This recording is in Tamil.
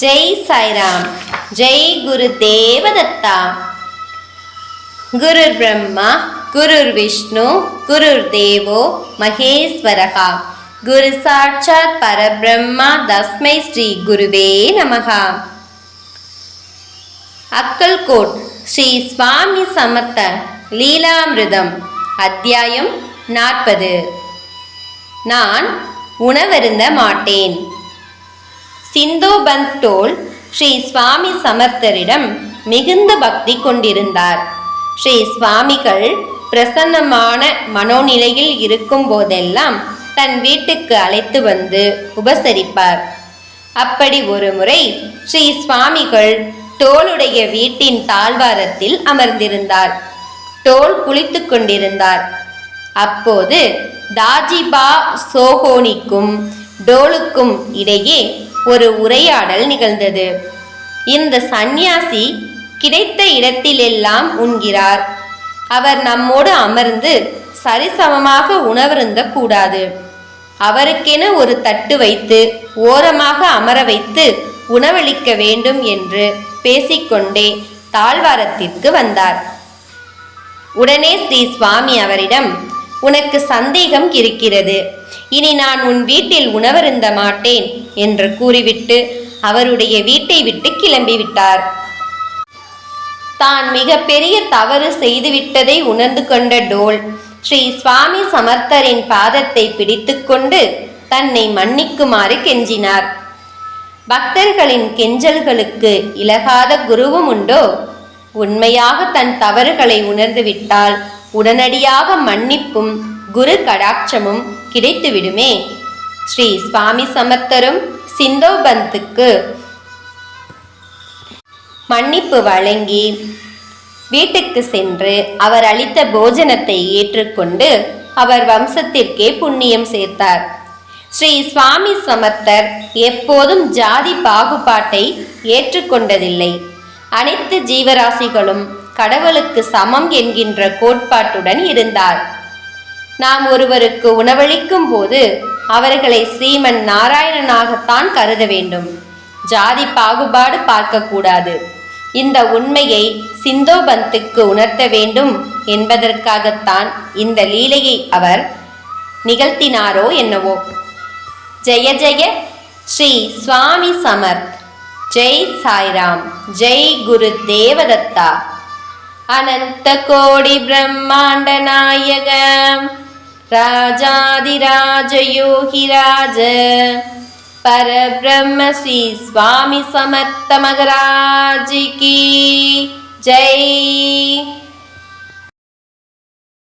ஜெய் சாய்ராம் ஜெய் குரு தேவதத்தா. குருர் பிரம்மா குருர் விஷ்ணு குருர் தேவோ மகேஸ்வரகா. குரு சாட்சாத் பரபிரம்மா தஸ்மை ஸ்ரீ குருவே நமகா. அக்கல்கோட் ஸ்ரீ சுவாமி சமர்த்த லீலாமிருதம் அத்தியாயம் நாற்பது. நான் உணவருந்த மாட்டேன். சிந்தோபந்த் டோல் ஸ்ரீ சுவாமி சமர்த்தரிடம் மிகுந்த பக்தி கொண்டிருந்தார். ஸ்ரீ சுவாமிகள் பிரசன்னமான மனோநிலையில் இருக்கும் போதெல்லாம் தன் வீட்டுக்கு அழைத்து வந்து உபசரிப்பார். அப்படி ஒரு முறை ஸ்ரீ சுவாமிகள் டோலுடைய வீட்டின் தாழ்வாரத்தில் அமர்ந்திருந்தார். டோல் குளித்துக் கொண்டிருந்தார். அப்போது தாஜிபா சோஹோனிக்கும் டோலுக்கும் இடையே ஒரு உரையாடல் நிகழ்ந்தது. இந்த சந்நியாசி கிடைத்த இடத்திலெல்லாம் உண்கிறார். அவர் நம்மோடு அமர்ந்து சரிசமமாக உணவருந்த கூடாது. அவருக்கென ஒரு தட்டு வைத்து ஓரமாக அமர வைத்து உணவளிக்க வேண்டும் என்று பேசிக்கொண்டே தாழ்வாரத்திற்கு வந்தார். உடனே ஸ்ரீ சுவாமி அவரிடம் உனக்கு சந்தேகம் இருக்கிறது. இனி நான் உன் வீட்டில் உணவருந்த மாட்டேன் என்று கூறிவிட்டு அவருடைய வீட்டை விட்டு கிளம்பிவிட்டார். தான் மிகப்பெரிய தவறு செய்துவிட்டதை உணர்ந்து கொண்ட டோல் ஸ்ரீ சுவாமி சமர்த்தரின் பாதத்தை பிடித்துக்கொண்டு தன்னை மன்னிக்குமாறு கெஞ்சினார். பக்தர்களின் கெஞ்சல்களுக்கு இலகாத குருவும் உண்டோ? உண்மையாக தன் தவறுகளை உணர்ந்துவிட்டால் உடனடியாக மன்னிப்பும் குரு கடாட்சமும் கிடைத்துவிடுமே. ஸ்ரீ சுவாமி சமர்த்தரும் சிந்தோபந்துக்கு மன்னிப்பு வழங்கி வீட்டுக்கு சென்று அவர் அளித்த போஜனத்தை ஏற்றுக்கொண்டு அவர் வம்சத்திற்கே புண்ணியம் சேர்த்தார். ஸ்ரீ சுவாமி சமர்த்தர் எப்போதும் ஜாதி பாகுபாட்டை ஏற்றுக்கொண்டதில்லை. அனைத்து ஜீவராசிகளும் கடவுளுக்கு சமம் என்கின்ற கோட்பாட்டுடன் இருந்தார். நாம் ஒருவருக்கு உணவளிக்கும் போது அவர்களை ஸ்ரீமன் நாராயணனாகத்தான் கருத வேண்டும். ஜாதி பாகுபாடு பார்க்கக்கூடாது. இந்த உண்மையை சிந்தோபந்துக்கு உணர்த்த வேண்டும் என்பதற்காகத்தான் இந்த லீலையை அவர் நிகழ்த்தினாரோ என்னவோ. ஜெய ஜெய ஸ்ரீ சுவாமி சமர்த். ஜெய் சாய்ராம். ஜெய் குரு தேவதத்தா. அனந்த राजादिराजयो हि राज परब्रह्म श्री स्वामि समर्थमगराजिकी जय।